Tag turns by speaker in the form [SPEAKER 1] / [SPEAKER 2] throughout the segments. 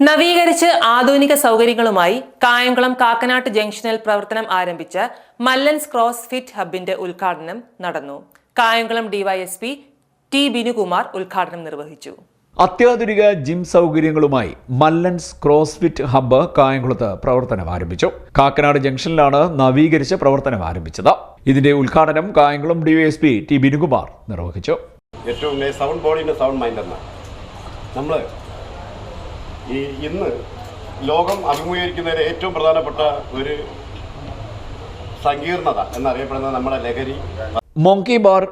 [SPEAKER 1] നവീകരിച്ച് ആധുനിക സൗകര്യങ്ങളുമായി കായംകുളം കാക്കനാട്ട് ജംഗ്ഷനിൽ പ്രവർത്തനം ആരംഭിച്ച മല്ലൻസ് ക്രോസ് ഫിറ്റ് ഹബിന്റെ ഉദ്ഘാടനം നടന്നു. കായംകുളം ഡിവൈഎസ്പി ടി ബിനുകുമാർ ഉദ്ഘാടനം നിർവഹിച്ചു.
[SPEAKER 2] അത്യാധുനിക ജിം സൗകര്യങ്ങളുമായി മല്ലൻസ് ക്രോസ്ഫിറ്റ് ഹബ്ബ് കായംകുളത്ത് പ്രവർത്തനം ആരംഭിച്ചു. കാക്കനാട് ജംഗ്ഷനിലാണ് നവീകരിച്ച് പ്രവർത്തനം ആരംഭിച്ചത്. ഇതിന്റെ ഉദ്ഘാടനം കായംകുളം ഡിവൈഎസ്പി ടി ബിനുകുമാർ നിർവഹിച്ചു.
[SPEAKER 3] ഏറ്റവും സൗണ്ട് ബോഡിന്റെ സൗണ്ട് മൈൻഡ് നമ്മൾ ഈ ഇന്ന് ലോകം അഭിമുഖീകരിക്കുന്നതിൽ ഏറ്റവും പ്രധാനപ്പെട്ട ഒരു സങ്കീർണത എന്നറിയപ്പെടുന്നത് നമ്മുടെ ലഹരി.
[SPEAKER 2] Monkey bar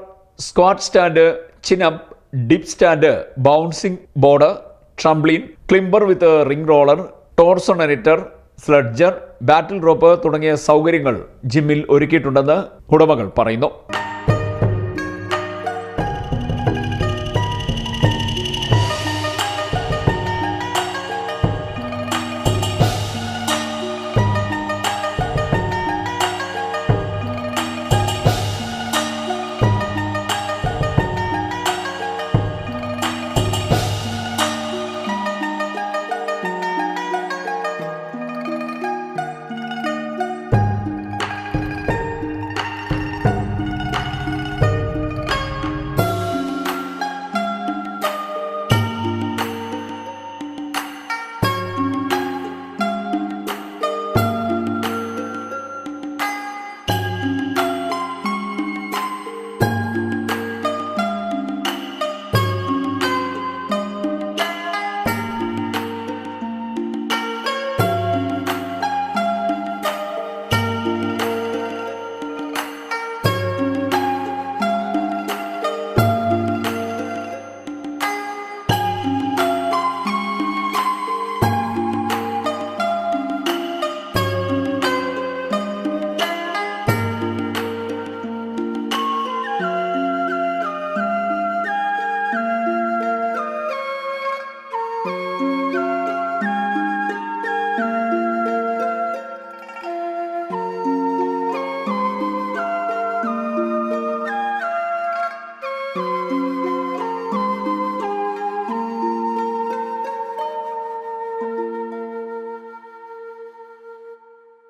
[SPEAKER 2] squat stand chin up dip stand bouncing board trampoline climber with ring roller ടോർസോണേറ്റർ സ്ലഡ്ജർ ബാറ്റിൽ റോപ്പ് തുടങ്ങിയ സൗകര്യങ്ങൾ ജിമ്മിൽ ഒരുക്കിയിട്ടുണ്ടെന്ന് ഉടമകൾ പറയുന്നു.